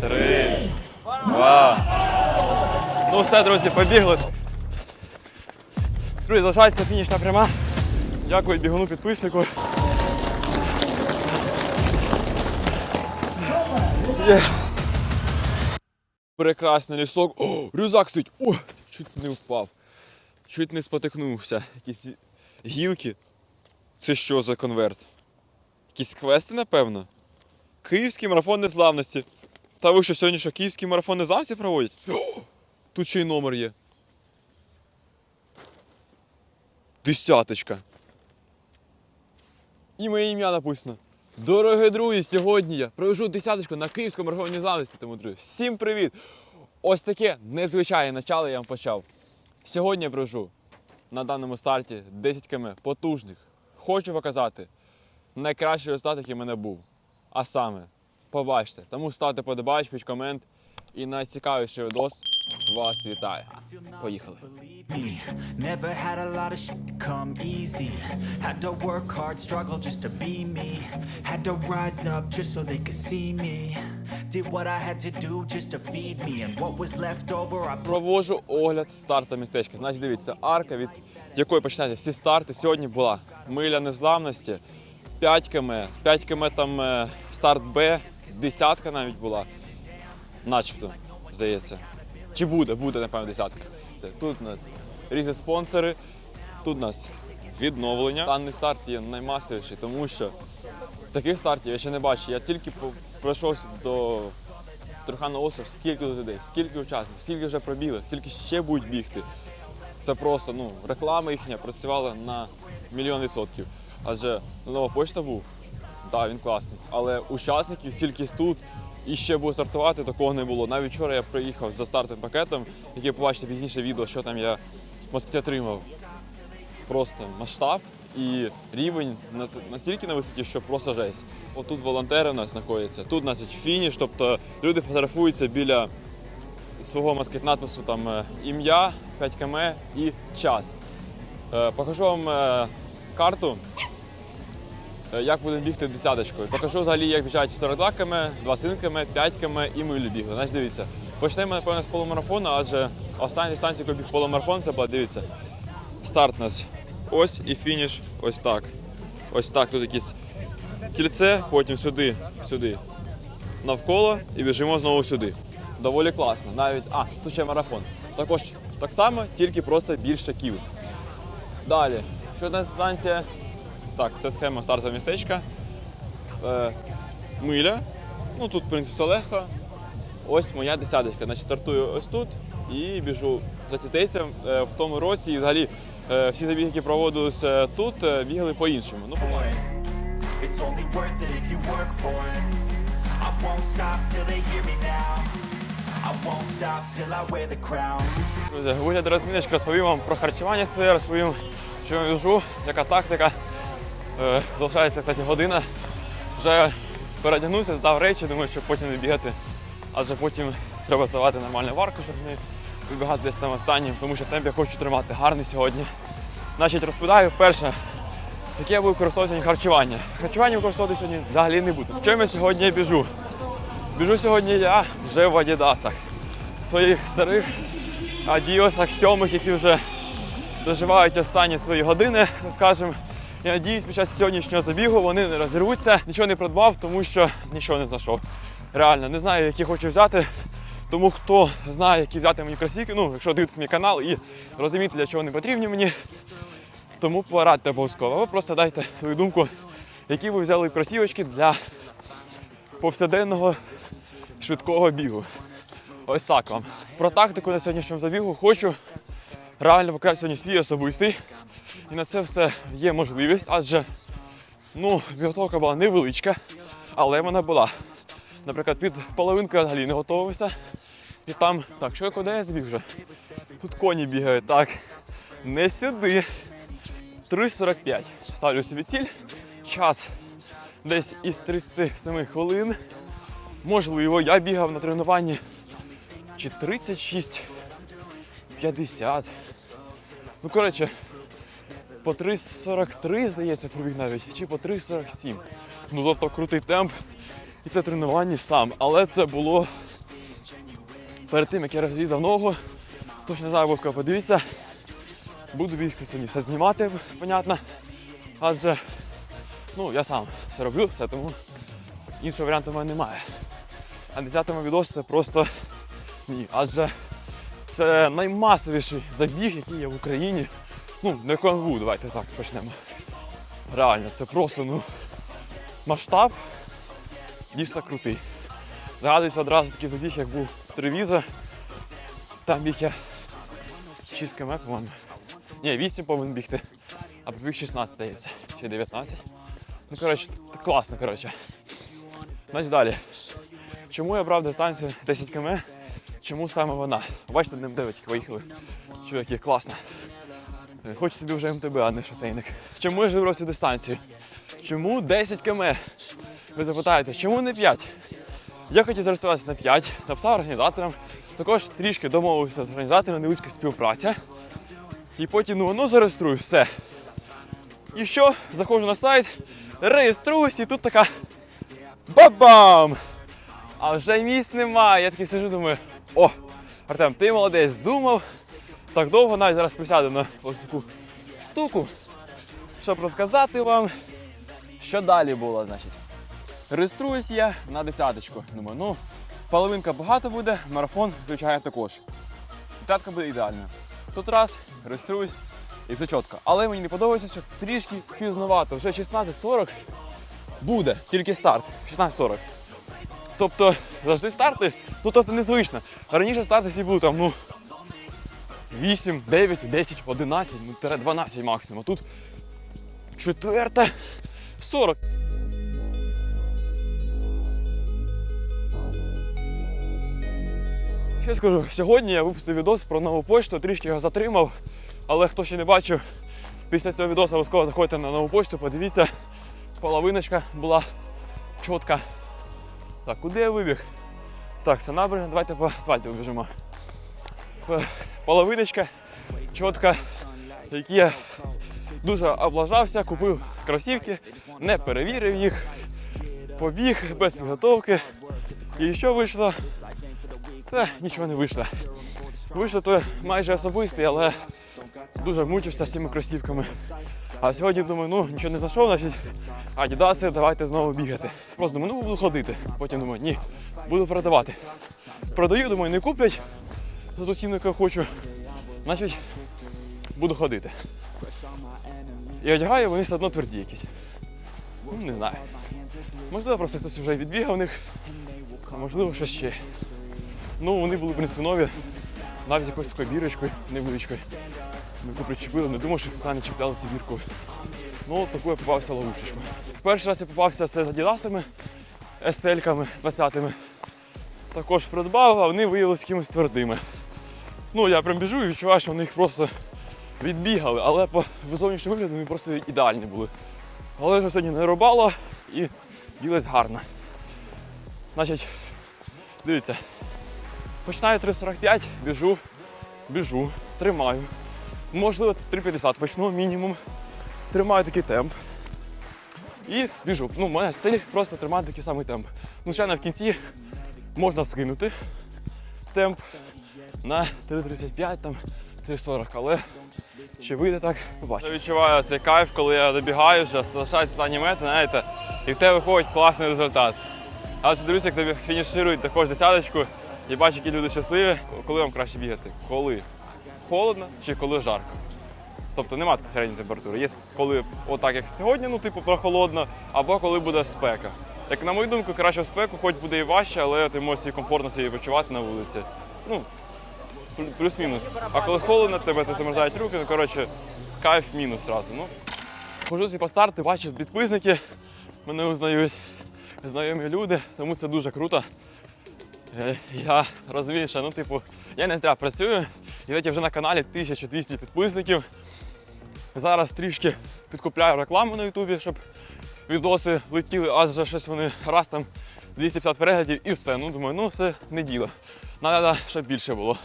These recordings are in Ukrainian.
три, два. Ну все, друзі, побігли. Друзі, залишається фінішна пряма. Дякую бігуну підписнику. Є. Прекрасний лісок. О, рюкзак стоїть. О, чуть не впав. Чуть не спотикнувся. Якісь гілки. Це що за конверт? Якісь квести, напевно? Київський марафон незламності. Та ви що сьогодні що київський марафон незламності проводять? О, тут ще й номер є. Десяточка. І моє ім'я написано. Дорогі друзі, сьогодні я проведу десяточку на Київському марафоні незламності. Тому, друзі, всім привіт! Ось таке незвичайне начало я вам почав. Сьогодні я проведу на даному старті 10 км потужних. Хочу показати найкращий результат, який в мене був. А саме, побачте. Тому ставте подобач, під комент. І найцікавіший відос вас вітає. Поїхали. Never had a lot of shit come easy. Had to work hard, struggle just to be me. Had to rise up just so they could see me. Did what I had to do just to feed me. And what was left over, I Провожу огляд старта містечка. Значить, дивіться, арка, від якої починаєте всі старти. Сьогодні була миля незламності, 5 км, 5 км там е, старт Б, десятка навіть була. Начебто, здається. Чи буде, буде, напевно, десятка. Це тут у нас різні спонсори, тут у нас відновлення. Даний старт є наймасовіший, тому що таких стартів я ще не бачив. Я тільки пройшовся до Труханов остров, скільки тут людей, скільки учасників, скільки вже пробігли, скільки ще будуть бігти. Це просто ну, реклама їхня працювала на мільйон відсотків. Адже нова почта був, так, він класний. Але учасників стільки тут і ще буде стартувати, такого не було. Навіть вчора я приїхав за стартовим пакетом, який побачите пізніше відео, що там я Москві отримав. Просто масштаб і рівень настільки на висоті, що просто жесть. Отут волонтери у нас знаходяться, тут у нас фініш, тобто люди фотографуються біля свого маскет надпису там е, ім'я, 5 км і час. Е, Покажу вам е, карту, як будемо бігти десяточкою. Покажу взагалі, як біжать 42 км, 27 км, 5 км і милю бігли. Значить, дивіться. Почнемо, напевно, з полумарафону, адже остання дистанція, яку біг полумарафон, це була, дивіться. Старт у нас ось і фініш ось так. Ось так. Тут якесь кільце, потім сюди, сюди. Навколо і біжимо знову сюди. Доволі класно. Навіть. А, тут ще марафон. Також так само, тільки просто більше кіл. Далі. Що це станція? Так, це схема стартового містечка. Е, миля. Ну тут, в принципі, все легко. Ось моя десяточка. Значить, стартую ось тут і біжу за тітейцем. Е, в тому році і взагалі е, всі забіги, які проводилися тут, е, бігали по-іншому. Ну, it. It's only worth it if you work for it. I won't stop till they hear me now. I won't stop till I wear the crown. Друзі, вигляд розміночки розповім вам про харчування своє, розповім, що я віжу, яка тактика. Е, залишається, кстати, година. Вже передягнувся, здав речі, думаю, щоб потім не бігати. Адже потім треба здавати нормальну варку, щоб не вибігати десь там останнім, тому що темп я хочу тримати гарний сьогодні. Значить, розповідаю, перше, яке я буду використовувати харчування. Харчування використовувати сьогодні взагалі не буду. В чому я сьогодні біжу? Біжу сьогодні я вже в Адідасах. Своїх старих адіосах сьомих, які вже доживають останні свої години, скажімо. Я надіюсь, під час сьогоднішнього забігу вони не розірвуться, нічого не придбав, тому що нічого не знайшов. Реально, не знаю, які хочу взяти. Тому хто знає, які взяти мені кросівки, ну, якщо дивитесь мій канал і розумієте, для чого вони потрібні мені, тому порадьте обов'язково. Або просто дайте свою думку, які ви взяли кросівочки для повсякденного швидкого бігу. Ось так вам. Про тактику на сьогоднішньому забігу хочу реально показати сьогодні свій особистий. І на це все є можливість, адже ну, підготовка була невеличка, але вона була. Наприклад, під половинку я взагалі не готувався. І там, так, що я куди я забіг вже? Тут коні бігають, так. Не сюди. 3.45. Ставлю собі ціль. Час десь із 37 хвилин. Можливо, я бігав на тренуванні чи 36, 50. Ну, коротше, по 3.43, здається, пробіг навіть, чи по 3.47. Ну, тобто крутий темп. І це тренування сам. Але це було перед тим, як я розрізав ногу, точно не знаю, обов'язково подивіться. Буду бігти сьогодні все знімати, понятно. Адже ну, я сам все роблю, все, тому іншого варіанту в мене немає. А 10-му відос це просто ні. Адже це наймасовіший забіг, який є в Україні. Ну, не конгу, давайте так почнемо. Реально, це просто ну, масштаб дійсно крутий. Згадується одразу такий забіг, як був Тревіза. Там біг я 6 км, по-моєму. Ні, 8 повинен бігти, а побіг 16, здається, чи 19. Ну, коротше, класно, коротше. Значить далі. Чому я брав дистанцію 10 км? Чому саме вона? Бачите, днем 9 виїхали. Чуваки, класно. Е, Хочу собі вже МТБ, а не шосейник. Чому я ж вибрав цю дистанцію? Чому 10 км? Ви запитаєте, чому не 5? Я хотів зареєструватися на 5, написав організаторам, також трішки домовився з організаторами, невеличка співпраця. І потім, ну, ну зареєструю, все. І що? Заходжу на сайт, реєструюсь, і тут така бабам! А вже місць немає. Я такий сижу, думаю, о, Артем, ти молодець, думав. Так довго навіть зараз присяду на ось таку штуку, щоб розказати вам, що далі було, значить. Реєструюсь я на десяточку. Думаю, ну, половинка багато буде, марафон, звичайно, також. Десятка буде ідеальна. Тут раз, реєструюсь і все чітко. Але мені не подобається, що трішки пізновато. Вже 16.40 буде, тільки старт. 16.40. Тобто завжди старти, ну тобто незвично. Раніше старти всі були там, ну, 8, 9, 10, 11, ну, 12 максимум. А тут четверта 40. Що скажу, сьогодні я випустив відос про нову почту, трішки його затримав, але хто ще не бачив, після цього відосу обов'язково заходьте на нову почту, подивіться, половиночка була чітка. Так, куди я вибіг? Так, це набережна, давайте по асфальту вибіжимо. Е, Половиночка, чітка, які я дуже облажався, купив кросівки, не перевірив їх, побіг без підготовки. І що вийшло? Та нічого не вийшло. Вийшло то майже особистий, але дуже мучився з цими кросівками. А сьогодні думаю, ну нічого не знайшов, значить, адідаси, давайте знову бігати. Просто думаю, ну буду ходити. Потім думаю, ні, буду продавати. Продаю, думаю, не куплять за ту яку хочу. Значить, буду ходити. І одягаю, вони все одно тверді якісь. Ну, не знаю. Можливо, просто хтось вже відбігав них, а можливо, щось ще. Ну, вони були принципові, навіть з якоюсь такою бірочкою невеличкою. Ми таку причепили, не думав, що спеціально чіпляли цю бірку. Ну, от таку я попався ловушечку. Перший раз я попався це з адідасами, SL-ками 20-ми. Також придбав, а вони виявилися якимось твердими. Ну, я прям біжу і відчуваю, що вони їх просто відбігали, але по зовнішньому вигляду вони просто ідеальні були. Але ж сьогодні не рубало і білось гарно. Значить, дивіться, починаю 3.45, біжу, біжу, тримаю. Можливо, 3.50 почну мінімум. Тримаю такий темп. І біжу. Ну, мене цель просто тримати такий самий темп. Звичайно, в кінці можна скинути темп на 3.35, там 3.40, але чи вийде так, побачимо. Я відчуваю цей кайф, коли я добігаю, вже залишаються останні мети, знаєте, і в тебе виходить класний результат. Але ж дивіться, як тобі фініширують також десяточку і бачу, які люди щасливі. Коли вам краще бігати? Коли холодно чи коли жарко? Тобто немає такої середньої температури. Є коли отак, як сьогодні, ну типу прохолодно, або коли буде спека. Як на мою думку, краще в спеку, хоч буде і важче, але ти можеш комфортно себе почувати на вулиці. Ну, плюс-мінус. А коли холодно, тебе ти замерзають руки, ну коротше, кайф мінус зразу. Ну, Хожу по старту, бачу підписники, мене узнають знайомі люди, тому це дуже круто. Е, Я розумію, ну, типу, я не зря працюю, і навіть вже на каналі 1200 підписників. Зараз трішки підкупляю рекламу на Ютубі, щоб відоси летіли, аж вже щось вони раз там 250 переглядів і все. Ну думаю, ну це не діло. Треба, щоб більше було.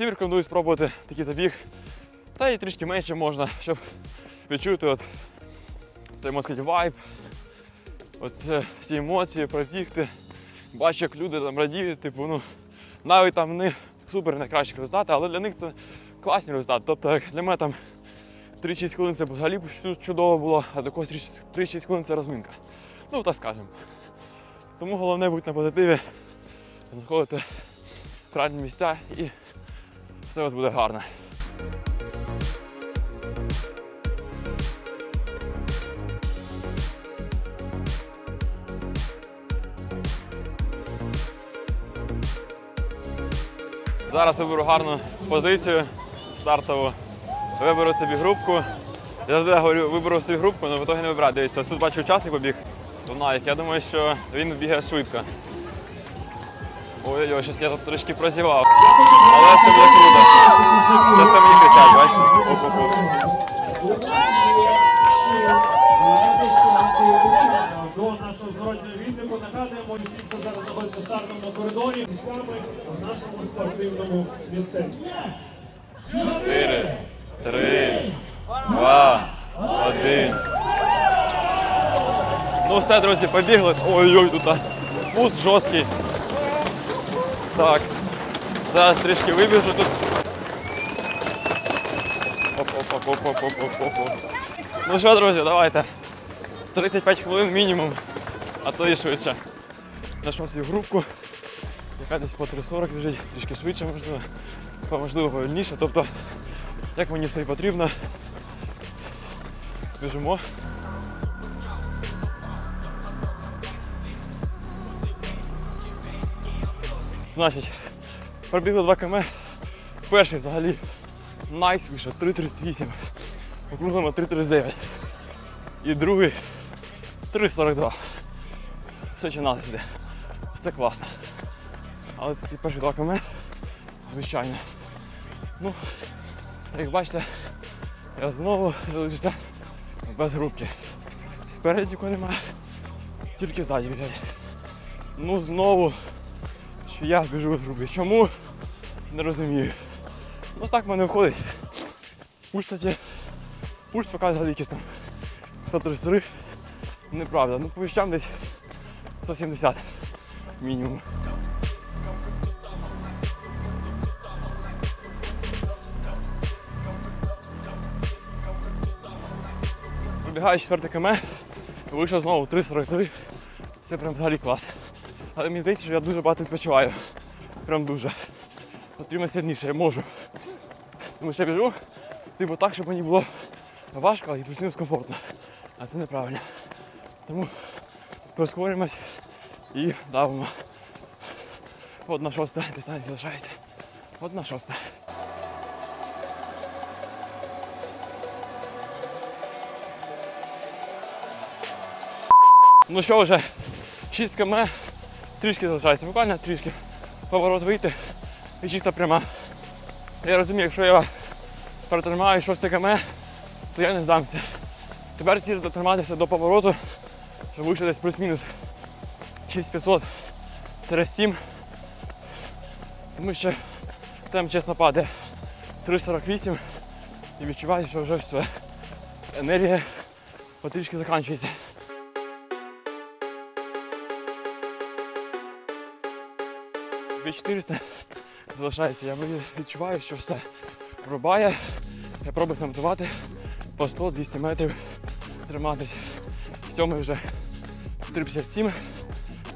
Всім рекомендую спробувати такий забіг. Та і трішки менше можна, щоб відчути от цей можна вайб, оце всі емоції, пробігти, бачу, як люди там радіють, типу, ну, навіть там не супер найкращі результати, але для них це класні результати. Тобто, як для мене там 3-6 хвилин це взагалі чудово було, а для когось 3-6 хвилин це розминка. Ну, так скажемо. Тому головне бути на позитиві, знаходити правильні місця і все у вас буде гарно. Зараз виберу гарну позицію стартову. Виберу собі групку. Я завжди говорю, виберу собі групку, але в итогі не вибираю. Дивіться, ось тут бачу учасник побіг. Дунайк. Я думаю, що він бігає швидко. Ой-ой-ой, щось я тут трішки прозівав. Але все буде. Це мені кричать, бачите? Оп-оп-оп. До нашого зворотнього відліку нагадуємо, всі, хто зараз знаходиться в стартовому коридорі, місцями в нашому спортивному містечку. Чотири, три, два, один. Ну все, друзі, побігли. Ой-ой, тут спуск жорсткий. Так. Зараз трішки вибіжу тут. Ну що, друзі, давайте. 35 хвилин мінімум, а то і швидше. Знайшов свою групку, яка десь по 3.40 лежить, трішки швидше, можливо, можливо, повільніше. Тобто, як мені все і потрібно. Біжимо. Значить, пробігли 2 км. Перший взагалі найс вийшов 3.38. Округлимо 3.39. І другий 3.42. Все чи нас іде. Все класно. Але це ті перші 2 км, звичайно. Ну, як бачите, я знову залишився без рубки. Спереді нікого немає, тільки ззаді бігають. Ну знову, що я біжу без рубки. Чому? Не розумію. Ну так в мене виходить. Пусть, кстати, пусть показує якісь там 133. Неправда. Ну по вещам десь 170 мінімум. Вибігаю 4 км, вийшов знову 3.43. Це прям взагалі клас. Але мені здається, що я дуже багато відпочиваю. Прям дуже. Потрібно сильніше, я можу. Тому що я біжу, типу так, щоб мені було важко і плюс-мінус комфортно. А це неправильно. Тому прискорюємось і давимо. Одна шоста дистанція залишається. Одна шоста. Ну що вже, 6 км, трішки залишається, буквально трішки. Поворот вийти і чисто пряма. Я розумію, якщо я протримаю 6 км, то я не здамся. Тепер ціль дотриматися до повороту, щоб вийшло десь плюс-мінус 6500 7 Тому що там чесно падає 3,48 і відчуваю, що вже все. Енергія потрішки закінчується. Від 400 залишається. Я відчуваю, що все рубає. Я пробую самотувати по 100-200 метрів триматись. Цьому вже 357.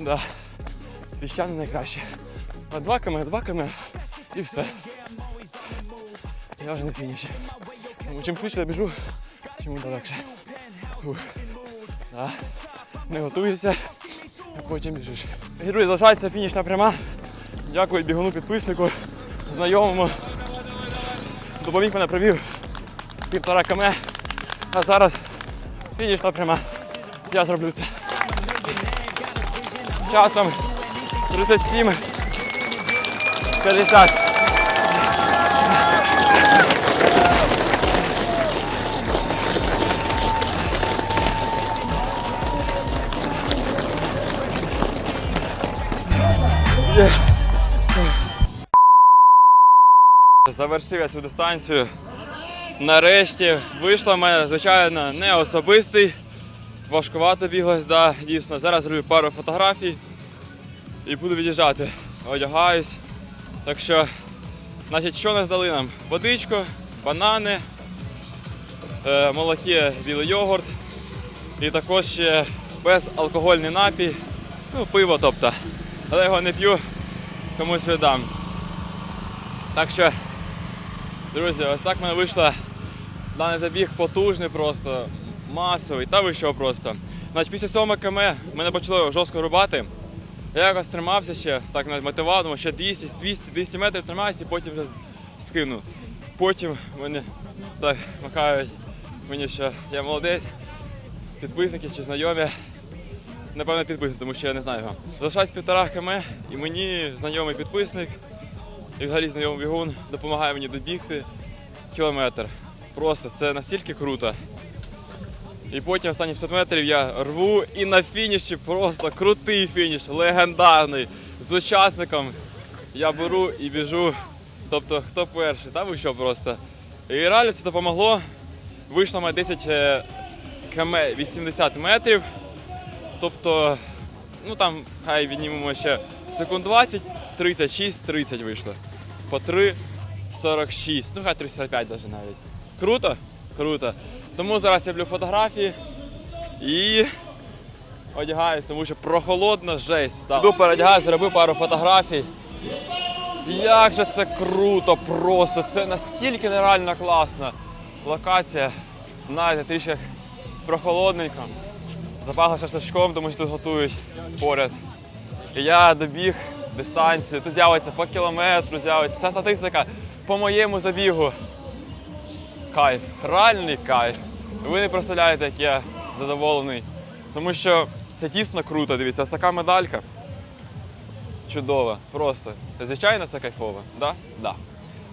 Да. Віща найкраще. А 2 км, 2 км і все. Я вже на фініші. Тому чим швидше я біжу, тим буде. Да. Не готуйся, а потім біжиш. Друзі, залишається фінішна пряма. Дякую бігуну підписнику, знайомому. Допоміг мене провів півтора км. А зараз фінішна пряма. Я зроблю це. Часом 37 50. Є. Завершив я цю дистанцію. Нарешті вийшло в мене, звичайно, не особистий. Важкувато біглось, да, дійсно. Зараз роблю пару фотографій. і буду від'їжджати. Одягаюсь. Так що, значить, що нас дали нам? Водичку, банани, е, молоке, білий йогурт і також ще безалкогольний напій, ну, пиво, тобто. Але його не п'ю, комусь віддам. Так що, друзі, ось так в мене вийшло. Даний забіг потужний просто, масовий, та ви що просто. Значить, після 7 км мене почало жорстко рубати. Я якось тримався ще, так навіть мотивував, думав, ще 200, 200, 200 метрів тримаюся і потім вже скину. Потім мене так махають мені, що я молодець, підписники чи знайомі. Напевно, підписник, тому що я не знаю його. Залишається півтора км, і мені знайомий підписник і взагалі знайомий бігун допомагає мені добігти кілометр. Просто це настільки круто. І потім останні 500 метрів я рву і на фініші просто крутий фініш, легендарний. З учасником я беру і біжу. Тобто, хто перший, та ви що просто. І реально це допомогло. Вийшло мене 10 е, км 80 метрів. Тобто, ну там хай віднімемо ще секунд 20, 36, 30 вийшло. По 3, 46, ну хай 35 навіть навіть. Круто? Круто. Тому зараз я роблю фотографії і одягаюсь, тому що прохолодна жесть стала. Йду передягаюсь, зробив пару фотографій. Як же це круто просто! Це настільки нереально класна локація. Знаєте, трішки прохолодненько. Запахло шашлачком, тому що тут готують поряд. І я добіг дистанцію. Тут з'явиться по кілометру, з'явиться вся статистика по моєму забігу. Кайф, реальний кайф. Ви не представляєте, як я задоволений. Тому що це дійсно круто. Дивіться, ось така медалька. Чудова, просто. Звичайно, це кайфово, да? Да.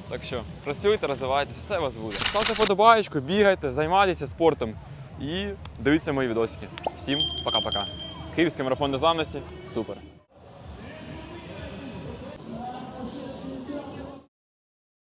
Так що працюйте, розвивайтеся, все у вас буде. Ставте подобаєчку, бігайте, займайтеся спортом і дивіться мої відосики. Всім пока-пока. Київський марафон незламності. Супер.